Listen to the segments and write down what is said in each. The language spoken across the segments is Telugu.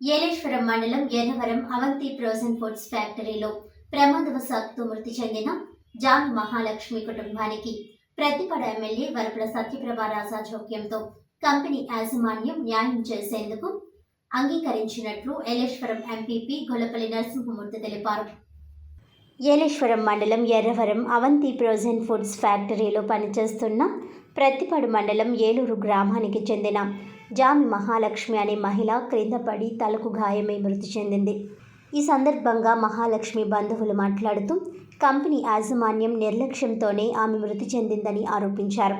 ఏలేశ్వరం మండలం ఎర్రవరం అవంతి ఫ్రోజన్ ఫుడ్స్ ఫ్యాక్టరీలో ప్రమాదవశాత్తు మృతి చెందిన జాన్ మహాలక్ష్మి కుటుంబానికి ప్రతిపడ ఎమ్మెల్యే వరపుల సత్యప్రభ రాజా జోక్యంతో కంపెనీ యాజమాన్యం న్యాయం చేసేందుకు అంగీకరించినట్లు ఏలేశ్వరం ఎంపీపీ గొల్లపల్లి నరసింహమూర్తి తెలిపారు. ఏలేశ్వరం మండలం ఎర్రవరం అవంతి ఫ్రోజన్ ఫుడ్స్ ఫ్యాక్టరీలో పనిచేస్తున్న ప్రతిపడు మండలం ఏలూరు గ్రామానికి చెందిన జామి మహాలక్ష్మి అనే మహిళ క్రింద పడి తలకు గాయమై మృతి చెందింది. ఈ సందర్భంగా మహాలక్ష్మి బంధువులు మాట్లాడుతూ కంపెనీ యాజమాన్యం నిర్లక్ష్యంతోనే ఆమె మృతి చెందిందని ఆరోపించారు.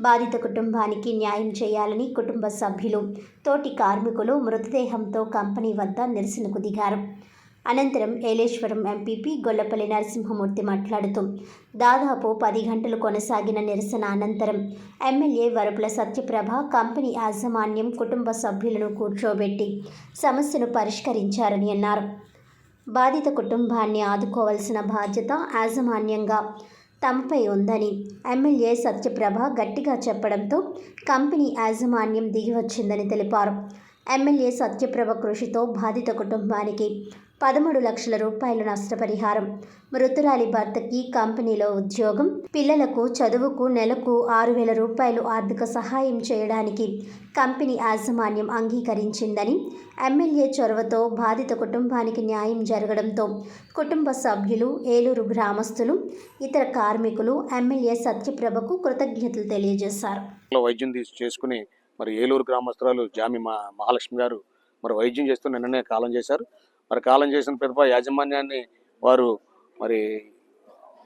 బాధిత కుటుంబానికి న్యాయం చేయాలని కుటుంబ సభ్యులు తోటి కార్మికులు మృతదేహంతో కంపెనీ వద్ద నిరసనకు దిగారు. అనంతరం ఏలేశ్వరం ఎంపీపీ గొల్లపల్లి నరసింహమూర్తి మాట్లాడుతూ దాదాపు పది గంటలు కొనసాగిన నిరసన అనంతరం ఎమ్మెల్యే వరపుల సత్యప్రభ కంపెనీ యాజమాన్యం కుటుంబ సభ్యులను కూర్చోబెట్టి సమస్యను పరిష్కరించారని అన్నారు. బాధిత కుటుంబాన్ని ఆదుకోవాల్సిన బాధ్యత యాజమాన్యంగా తమపై ఉందని ఎమ్మెల్యే సత్యప్రభ గట్టిగా చెప్పడంతో కంపెనీ యాజమాన్యం దిగివచ్చిందని తెలిపారు. ఎమ్మెల్యే సత్యప్రభ కృషితో బాధిత కుటుంబానికి పదమూడు లక్షల రూపాయల నష్టపరిహారం. మృతురాలి భర్తకి కంపెనీలో ఉద్యోగం. పిల్లలకు చదువుకు నెలకు ఆరు వేల రూపాయలు ఆర్థిక సహాయం చేయడానికి కంపెనీ యాజమాన్యం అంగీకరించిందని ఎమ్మెల్యే చొరవతో బాధిత కుటుంబానికి న్యాయం జరగడంతో కుటుంబ సభ్యులు ఏలూరు గ్రామస్తులు ఇతర కార్మికులు ఎమ్మెల్యే సత్యప్రభకు కృతజ్ఞతలు తెలియజేశారు. వైద్యం తీసి చేసుకుని మరి ఏలూరు గ్రామస్తురాలు జామి మా మహాలక్ష్మి గారు మరి వైద్యం చేస్తూ నిన్ననే కాలం చేశారు. మరి కాలం చేసిన పిదప యాజమాన్యాన్ని వారు మరి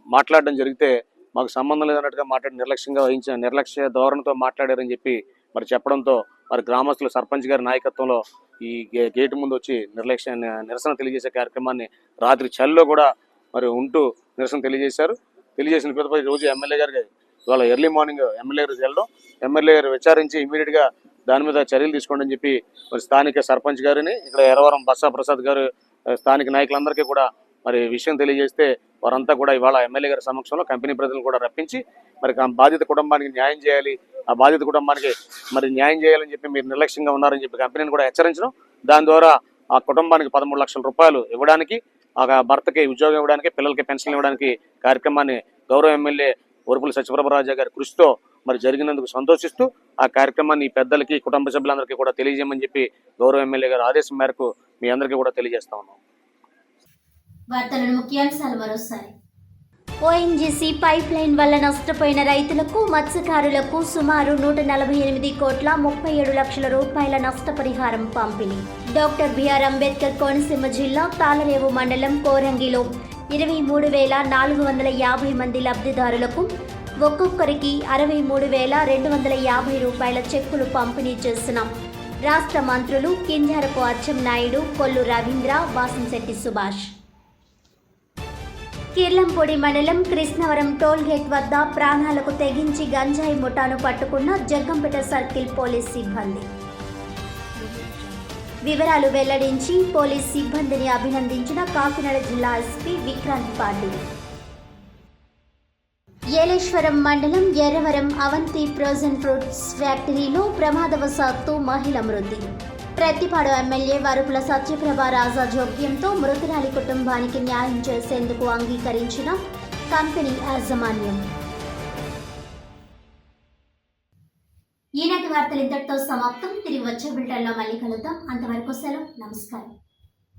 మాట్లాడడం జరిగితే మాకు సంబంధం లేదన్నట్టుగా మాట్లాడి నిర్లక్ష్యంగా వహించిన నిర్లక్ష్య ధోరణితో మాట్లాడారని చెప్పి మరి చెప్పడంతో మరి గ్రామస్తులు సర్పంచ్ గారి నాయకత్వంలో ఈ గే- గేటు ముందు వచ్చి నిర్లక్ష్య నిరసన తెలియజేసే కార్యక్రమాన్ని రాత్రి చలిలో కూడా మరి ఉంటూ నిరసన తెలియజేశారు. తెలియజేసిన పిదప రోజు ఎమ్మెల్యే గారికి ఇవాళ ఎర్లీ మార్నింగ్ ఎమ్మెల్యే గారు వెళ్ళడం. ఎమ్మెల్యే గారు విచారించి ఇమీడియట్గా దాని మీద చర్యలు తీసుకోండి అని చెప్పి మరి స్థానిక సర్పంచ్ గారిని ఇక్కడ ఎరవరం బస్సా ప్రసాద్ గారు స్థానిక నాయకులందరికీ కూడా మరి విషయం తెలియజేస్తే వారంతా కూడా ఇవాళ ఎమ్మెల్యే గారి సమక్షంలో కంపెనీ ప్రజలను కూడా రప్పించి మరి ఆ బాధిత కుటుంబానికి న్యాయం చేయాలి. ఆ బాధిత కుటుంబానికి మరి న్యాయం చేయాలని చెప్పి మీరు నిర్లక్ష్యంగా ఉన్నారని చెప్పి కంపెనీని కూడా హెచ్చరించడం. దాని ద్వారా ఆ కుటుంబానికి పదమూడు లక్షల రూపాయలు ఇవ్వడానికి ఆ భర్తకి ఉద్యోగం ఇవ్వడానికి పిల్లలకి పెన్షన్ ఇవ్వడానికి కార్యక్రమాన్ని గౌరవ ఎమ్మెల్యే ఒరుపుల సత్యప్రభరాజా గారి కృషితో మరి జరిగినందుకు సంతోషిస్తూ ఆ కార్యక్రమాన్ని పెద్దలకి కుటుంబ సభ్యులందరికీ కూడా తెలియజేయమని చెప్పి గౌరవ ఎమ్మెల్యే గారు ఆదేశం మేరకు మీ అందరికీ కూడా తెలియజేస్తా ఉన్నాం. వార్తలను ముఖ్యాంశాలు మరోసారి. ఓఎన్జీసీ పైప్ లైన్ వల్ల నష్టపోయిన రైతులకు మత్స్యకారులకు సుమారు నూట నలభై ఎనిమిది కోట్ల ముప్పై ఏడు లక్షల రూపాయల నష్టపరిహారం పంపిణీ. డాక్టర్ బిఆర్ అంబేద్కర్ కోనసీమ జిల్లా తాళరేవు మండలం కోరంగిలో ఇరవై మూడు వేల నాలుగు వందల యాభై మంది లబ్ధిదారులకు ఒక్కొక్కరికి అరవై మూడు వేల రెండు వందల యాభై రూపాయల చెక్కులు పంపిణీ చేస్తున్నాం. రాష్ట్ర మంత్రులు కింజారపు అచ్చెం నాయుడు కొల్లు రవీంద్ర వాసంశెట్టి సుభాష్. కిర్లంపొడి మండలం కృష్ణవరం టోల్గేట్ వద్ద ప్రాణాలకు తెగించి గంజాయి ముఠాను పట్టుకున్న జగ్గంపేట సర్కిల్ పోలీస్ సిబ్బంది. వివరాలు వెల్లడించి పోలీస్ సిబ్బందిని అభినందించిన కాకినాడ జిల్లా ఎస్పీ విక్రాంత్ పాటిల్. ఏలేశ్వరం మండలం ఎర్రవరం అవంతి ఫ్రోజన్ ఫ్రూట్స్ ఫ్యాక్టరీలో ప్రమాదవశాత్తు మహిళ మృతి. ప్రతిపాడు ఎమ్మెల్యే వరుపుల సత్యప్రభ రాజా జోక్యంతో మృతురాలి కుటుంబానికి న్యాయం చేసేందుకు అంగీకరించిన కంపెనీ యాజమాన్యం. ఈనాటి వార్తలు ఇంతటితో సమాప్తం. తిరిగి వచ్చే బిల్టర్లో మళ్ళీ కలుద్దాం. అంతవరకు సెలవు. నమస్కారం.